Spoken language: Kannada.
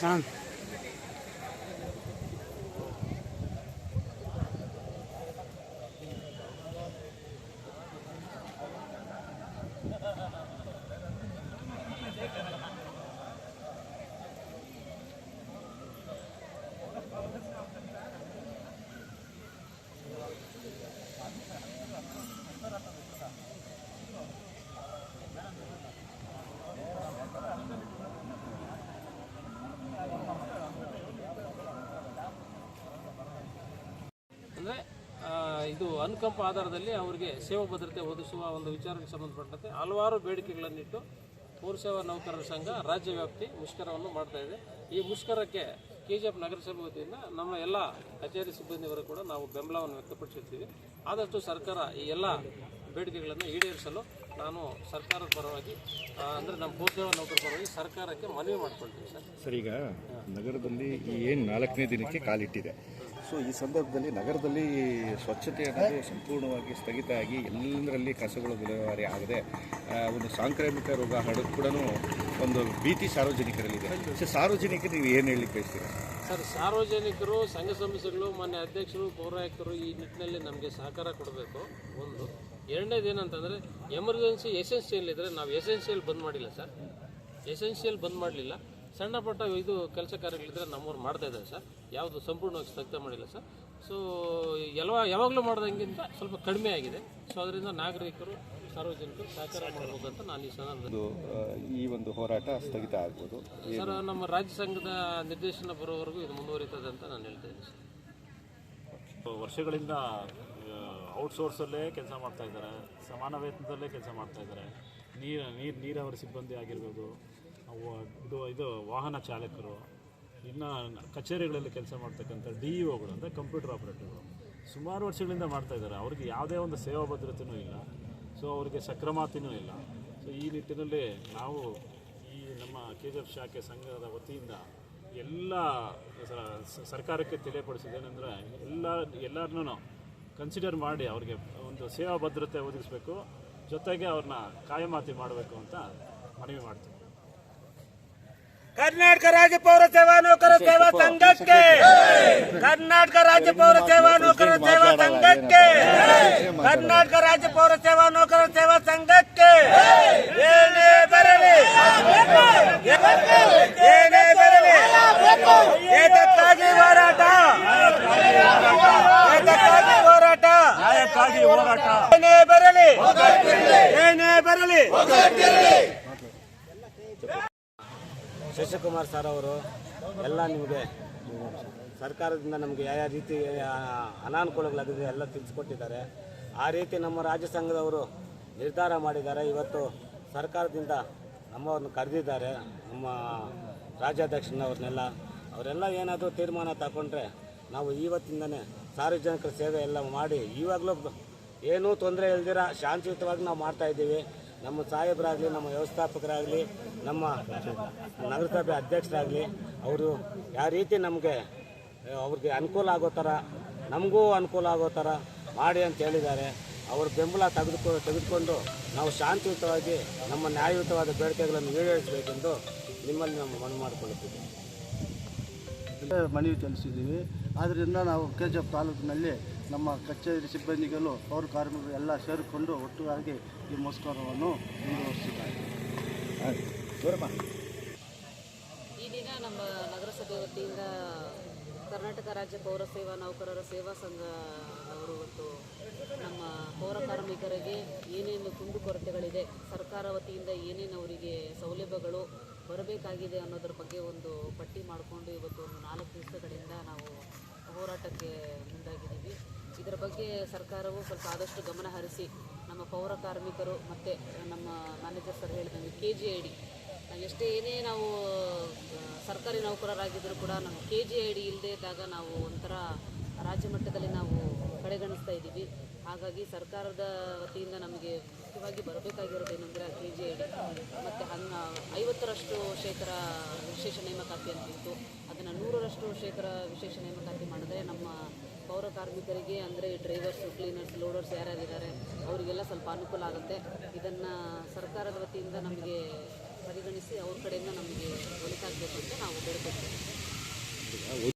三 ಇದು ಅನುಕಂಪ ಆಧಾರದಲ್ಲಿ ಅವರಿಗೆ ಸೇವಾ ಭದ್ರತೆ ಒದಗಿಸುವ ಒಂದು ವಿಚಾರಕ್ಕೆ ಸಂಬಂಧಪಟ್ಟಂತೆ ಹಲವಾರು ಬೇಡಿಕೆಗಳನ್ನಿಟ್ಟು ಪೌರಸೇವಾ ನೌಕರರ ಸಂಘ ರಾಜ್ಯ ವ್ಯಾಪ್ತಿ ಮುಷ್ಕರವನ್ನು ಮಾಡ್ತಾ ಇದೆ. ಈ ಮುಷ್ಕರಕ್ಕೆ ಕೆ ಜಿ ಎಫ್ ನಗರಸಭೆ ವತಿಯಿಂದ ನಮ್ಮ ಎಲ್ಲ ಕಚೇರಿ ಸಿಬ್ಬಂದಿವರು ಕೂಡ ನಾವು ಬೆಂಬಲವನ್ನು ವ್ಯಕ್ತಪಡಿಸುತ್ತೀವಿ ಆದಷ್ಟು ಸರ್ಕಾರ ಈ ಎಲ್ಲ ಬೇಡಿಕೆಗಳನ್ನು ಈಡೇರಿಸಲು ನಾನು ಸರ್ಕಾರದ ಪರವಾಗಿ ಅಂದರೆ ನಮ್ಮ ಪೌರಸೇವಾ ನೌಕರರ ಪರವಾಗಿ ಸರ್ಕಾರಕ್ಕೆ ಮನವಿ ಮಾಡಿಕೊಳ್ತೀವಿ ಸರ್. ಸರ್, ಈಗ ನಗರದಲ್ಲಿ ಏನು ನಾಲ್ಕನೇ ದಿನಕ್ಕೆ ಕಾಲಿಟ್ಟಿದೆ. ಸೊ ಈ ಸಂದರ್ಭದಲ್ಲಿ ನಗರದಲ್ಲಿ ಸ್ವಚ್ಛತೆ ಅನ್ನೋದು ಸಂಪೂರ್ಣವಾಗಿ ಸ್ಥಗಿತ ಆಗಿ ಎಲ್ಲರಲ್ಲಿ ಕಸಗಳು ವಿಲೇವಾರಿ ಆಗದೆ ಒಂದು ಸಾಂಕ್ರಾಮಿಕ ರೋಗ ಹರಡೋದು ಕೂಡ ಒಂದು ಭೀತಿ ಸಾರ್ವಜನಿಕರಲ್ಲಿದೆ. ಸೊ ಸಾರ್ವಜನಿಕರು ನೀವು ಏನು ಹೇಳಲಿಕ್ಕೆ ಬಯಸ್ತೀರಾ ಸರ್, ಸಾರ್ವಜನಿಕರು, ಸಂಘ ಸಂಸ್ಥೆಗಳು, ಮಾನ್ಯ ಅಧ್ಯಕ್ಷರು ಪೌರಾಯಕರು ಈ ನಿಟ್ಟಿನಲ್ಲಿ ನಮಗೆ ಸಹಕಾರ ಕೊಡಬೇಕು. ಒಂದು ಎರಡನೇದು ಏನಂತಂದರೆ, ಎಮರ್ಜೆನ್ಸಿ ಎಸೆನ್ಷಿಯಲ್ ಇದ್ದರೆ ನಾವು ಎಸೆನ್ಷಿಯಲ್ ಬಂದ್ ಮಾಡಿಲ್ಲ ಸರ್. ಎಸೆನ್ಷಿಯಲ್ ಬಂದ್ ಮಾಡಲಿಲ್ಲ. ಸಣ್ಣ ಪುಟ್ಟ ಇದು ಕೆಲಸ ಕಾರ್ಯಗಳಿದ್ರೆ ನಮ್ಮೂರು ಮಾಡ್ತಾ ಇದ್ದಾರೆ ಸರ್. ಯಾವುದು ಸಂಪೂರ್ಣವಾಗಿ ಸ್ಥಗಿತ ಮಾಡಿಲ್ಲ ಸರ್. ಸೊ ಎಲ್ಲ ಯಾವಾಗಲೂ ಮಾಡ್ದಂಗಿಂತ ಸ್ವಲ್ಪ ಕಡಿಮೆ ಆಗಿದೆ. ಸೊ ಅದರಿಂದ ನಾಗರಿಕರು ಸಾರ್ವಜನಿಕರು ಸಹಕಾರ ಮಾಡಬೇಕಂತ ಅಂತ ನಾನು ಈ ಸಂದರ್ಭದಲ್ಲಿ ಒಂದು ಈ ಒಂದು ಹೋರಾಟ ಸ್ಥಗಿತ ಆಗ್ಬೋದು. ಸರ್ ನಮ್ಮ ರಾಜ್ಯ ಸಂಘದ ನಿರ್ದೇಶನ ಬರೋವರೆಗೂ ಇದು ಮುಂದುವರಿತದೆ ಅಂತ ನಾನು ಹೇಳ್ತಾ ಇದ್ದೀನಿ ಸರ್. ವರ್ಷಗಳಿಂದ ಔಟ್ಸೋರ್ಸಲ್ಲೇ ಕೆಲಸ ಮಾಡ್ತಾ ಇದ್ದಾರೆ. ಸಮಾನ ವೇತನದಲ್ಲೇ ಕೆಲಸ ಮಾಡ್ತಾ ಇದ್ದಾರೆ. ನೀರು ನೀರು ನೀರಾವರಿ ಸಿಬ್ಬಂದಿ ಆಗಿರ್ಬೋದು ಇದು ಇದು ವಾಹನ ಚಾಲಕರು, ಇನ್ನು ಕಚೇರಿಗಳಲ್ಲಿ ಕೆಲಸ ಮಾಡ್ತಕ್ಕಂಥ ಡಿ ಇ ಒಗಳು ಅಂದರೆ ಕಂಪ್ಯೂಟರ್ ಆಪ್ರೇಟರ್ಗಳು, ಸುಮಾರು ವರ್ಷಗಳಿಂದ ಮಾಡ್ತಾ ಇದ್ದಾರೆ. ಅವ್ರಿಗೆ ಯಾವುದೇ ಒಂದು ಸೇವಾ ಭದ್ರತೆಯೂ ಇಲ್ಲ. ಸೊ ಅವರಿಗೆ ಸಕ್ರಮಾತಿನೂ ಇಲ್ಲ. ಸೊ ಈ ನಿಟ್ಟಿನಲ್ಲಿ ನಾವು ಈ ನಮ್ಮ ಕೆ ಜಿ ಎಫ್ ಶಾಖೆ ಸಂಘದ ವತಿಯಿಂದ ಎಲ್ಲ ಸರ್ಕಾರಕ್ಕೆ ತಿಳಿಯಪಡಿಸಿದ್ದೇನೆಂದರೆ ಎಲ್ಲ, ಎಲ್ಲರನ್ನೂ ಕನ್ಸಿಡರ್ ಮಾಡಿ ಅವ್ರಿಗೆ ಒಂದು ಸೇವಾ ಭದ್ರತೆ ಒದಗಿಸಬೇಕು. ಜೊತೆಗೆ ಅವ್ರನ್ನ ಕಾಯಮಾತಿ ಮಾಡಬೇಕು ಅಂತ ಮನವಿ ಮಾಡ್ತೀವಿ. ಕರ್ನಾಟಕ ರಾಜ್ಯ ಪೌರ ಸೇವಾ ನೌಕರ ಸೇವಾ ಸಂಘಕ್ಕೆ. ಕರ್ನಾಟಕ ರಾಜ್ಯ ಪೌರ ಸೇವಾ ನೌಕರ ಸೇವಾ ಸಂಘಕ್ಕೆ. ಕರ್ನಾಟಕ ರಾಜ್ಯ ಪೌರ ಸೇವಾ ನೌಕರ ಸೇವಾ ಸಂಘಕ್ಕೆ. ಏನೇ ಬರಲಿ. ಏನೇ ಬರಲಿ. ಏತಕ್ಕಾಗಿ ಹೋರಾಟ? ಏತಕ್ಕಾಗಿ ಹೋರಾಟ? ಏನೇ ಬರಲಿ. ಏನೇ ಬರಲಿ. ಶಶಿಕುಮಾರ್ ಸರ್ ಅವರು ಎಲ್ಲ ನಿಮಗೆ ಸರ್ಕಾರದಿಂದ ನಮಗೆ ಯಾವ ಯಾವ ರೀತಿ ಅನಾನುಕೂಲಗಳಾಗಿದೆ ಎಲ್ಲ ತಿಳಿಸ್ಕೊಟ್ಟಿದ್ದಾರೆ. ಆ ರೀತಿ ನಮ್ಮ ರಾಜ್ಯ ಸಂಘದವರು ನಿರ್ಧಾರ ಮಾಡಿದ್ದಾರೆ. ಇವತ್ತು ಸರ್ಕಾರದಿಂದ ನಮ್ಮವ್ರನ್ನ ಕರೆದಿದ್ದಾರೆ. ನಮ್ಮ ರಾಜ್ಯಾಧ್ಯಕ್ಷನವ್ರನ್ನೆಲ್ಲ. ಅವರೆಲ್ಲ ಏನಾದರೂ ತೀರ್ಮಾನ ತಗೊಂಡ್ರೆ ನಾವು ಇವತ್ತಿಂದನೇ ಸಾರ್ವಜನಿಕರ ಸೇವೆ ಎಲ್ಲ ಮಾಡಿ ಇವಾಗಲೂ ಏನೂ ತೊಂದರೆ ಇಲ್ದಿರ ಶಾಂತಿಯುತವಾಗಿ ನಾವು ಮಾಡ್ತಾ ಇದ್ದೀವಿ. ನಮ್ಮ ಸಾಹೇಬರಾಗಲಿ, ನಮ್ಮ ವ್ಯವಸ್ಥಾಪಕರಾಗಲಿ, ನಮ್ಮ ನಗರಸಭೆ ಅಧ್ಯಕ್ಷರಾಗಲಿ, ಅವರು ಯಾವ ರೀತಿ ನಮಗೆ ಅವ್ರಿಗೆ ಅನುಕೂಲ ಆಗೋ ಥರ, ನಮಗೂ ಅನುಕೂಲ ಆಗೋ ಥರ ಮಾಡಿ ಅಂತ ಹೇಳಿದ್ದಾರೆ. ಅವ್ರ ಬೆಂಬಲ ತೆಗೆದುಕೊ, ತೆಗೆದುಕೊಂಡು ನಾವು ಶಾಂತಿಯುತವಾಗಿ ನಮ್ಮ ನ್ಯಾಯಯುತವಾದ ಬೇಡಿಕೆಗಳನ್ನು ಈಡೇರಿಸಬೇಕೆಂದು ನಿಮ್ಮಲ್ಲಿ ನಾವು ಮನವಿ ಮಾಡಿಕೊಳ್ಳುತ್ತಿದ್ದೇವೆ ಮನವಿ ಸಲ್ಲಿಸಿದ್ದೀವಿ. ಆದ್ದರಿಂದ ನಾವು ಕೆ ಜಿ ಎಫ್ ತಾಲೂಕಿನಲ್ಲಿ ನಮ್ಮ ಕಚೇರಿ ಸಿಬ್ಬಂದಿಗಳು, ಪೌರ ಕಾರ್ಮಿಕರು ಎಲ್ಲ ಸೇರಿಕೊಂಡು ಒಟ್ಟುಗಾಗಿ ಈ ಮುಷ್ಕರವನ್ನು ಮುಂದುವರಿಸಿದ್ದಾರೆ. ಈ ದಿನ ನಮ್ಮ ನಗರಸಭೆ ವತಿಯಿಂದ ಕರ್ನಾಟಕ ರಾಜ್ಯ ಪೌರ ಸೇವಾ ನೌಕರರ ಸೇವಾ ಸಂಘ ಅವರು ಇವತ್ತು ನಮ್ಮ ಪೌರ ಕಾರ್ಮಿಕರಿಗೆ ಏನೇನು ಕುಂದುಕೊರತೆಗಳಿದೆ ಸರ್ಕಾರ ವತಿಯಿಂದ ಏನೇನು ಅವರಿಗೆ ಸೌಲಭ್ಯಗಳು ಬರಬೇಕಾಗಿದೆ ಅನ್ನೋದ್ರ ಬಗ್ಗೆ ಒಂದು ಪಟ್ಟಿ ಮಾಡಿಕೊಂಡು ಇವತ್ತು ಒಂದು ನಾಲ್ಕು ದಿವಸಗಳಿಂದ ನಾವು ಹೋರಾಟಕ್ಕೆ ಮುಂದಾಗಿದ್ದೀವಿ. ಇದರ ಬಗ್ಗೆ ಸರ್ಕಾರವು ಸ್ವಲ್ಪ ಆದಷ್ಟು ಗಮನ ಹರಿಸಿ ನಮ್ಮ ಪೌರ ಕಾರ್ಮಿಕರು ಮತ್ತು ನಮ್ಮ ಮ್ಯಾನೇಜರ್ ಸರ್ ಹೇಳಿದಂಗೆ ಕೆ ಜಿ ಐ ಡಿ ಎಷ್ಟೇ ಏನೇ ನಾವು ಆ, ಸರ್ಕಾರಿ ನೌಕರರಾಗಿದ್ದರೂ ಕೂಡ ನಮ್ಮ ಕೆ ಜಿ ಐ ಡಿ ಇಲ್ಲದೇ ಇದ್ದಾಗ ನಾವು ಒಂಥರ ರಾಜ್ಯ ಮಟ್ಟದಲ್ಲಿ ನಾವು ಕಡೆಗಣಿಸ್ತಾ ಇದ್ದೀವಿ. ಹಾಗಾಗಿ ಸರ್ಕಾರದ ವತಿಯಿಂದ ನಮಗೆ ಮುಖ್ಯವಾಗಿ ಬರಬೇಕಾಗಿರೋದು ಏನಂದರೆ ಕೆ ಜಿ ಐವತ್ತರಷ್ಟು ಶೇಕಡ ವಿಶೇಷ ನೇಮಕಾತಿ ಅಂತಿತ್ತು ಅದನ್ನು ನೂರರಷ್ಟು ಶೇಖರ ವಿಶೇಷ ನೇಮಕಾತಿ ಮಾಡಿದ್ರೆ ನಮ್ಮ ಪೌರ ಕಾರ್ಮಿಕರಿಗೆ, ಅಂದರೆ ಡ್ರೈವರ್ಸು, ಕ್ಲೀನರ್ಸ್, ಲೋಡರ್ಸ್ ಯಾರ್ಯಾರಿದ್ದಾರೆ, ಅವರಿಗೆಲ್ಲ ಸ್ವಲ್ಪ ಅನುಕೂಲ ಆಗುತ್ತೆ. ಇದನ್ನು ಸರ್ಕಾರದ ವತಿಯಿಂದ ನಮಗೆ ಪರಿಗಣಿಸಿ ಅವ್ರ ಕಡೆಯಿಂದ ನಮಗೆ ಒಳಿತಾಗಬೇಕು ಅಂತ ನಾವು ಬೇಡ್ಕೊಳ್ತೀವಿ.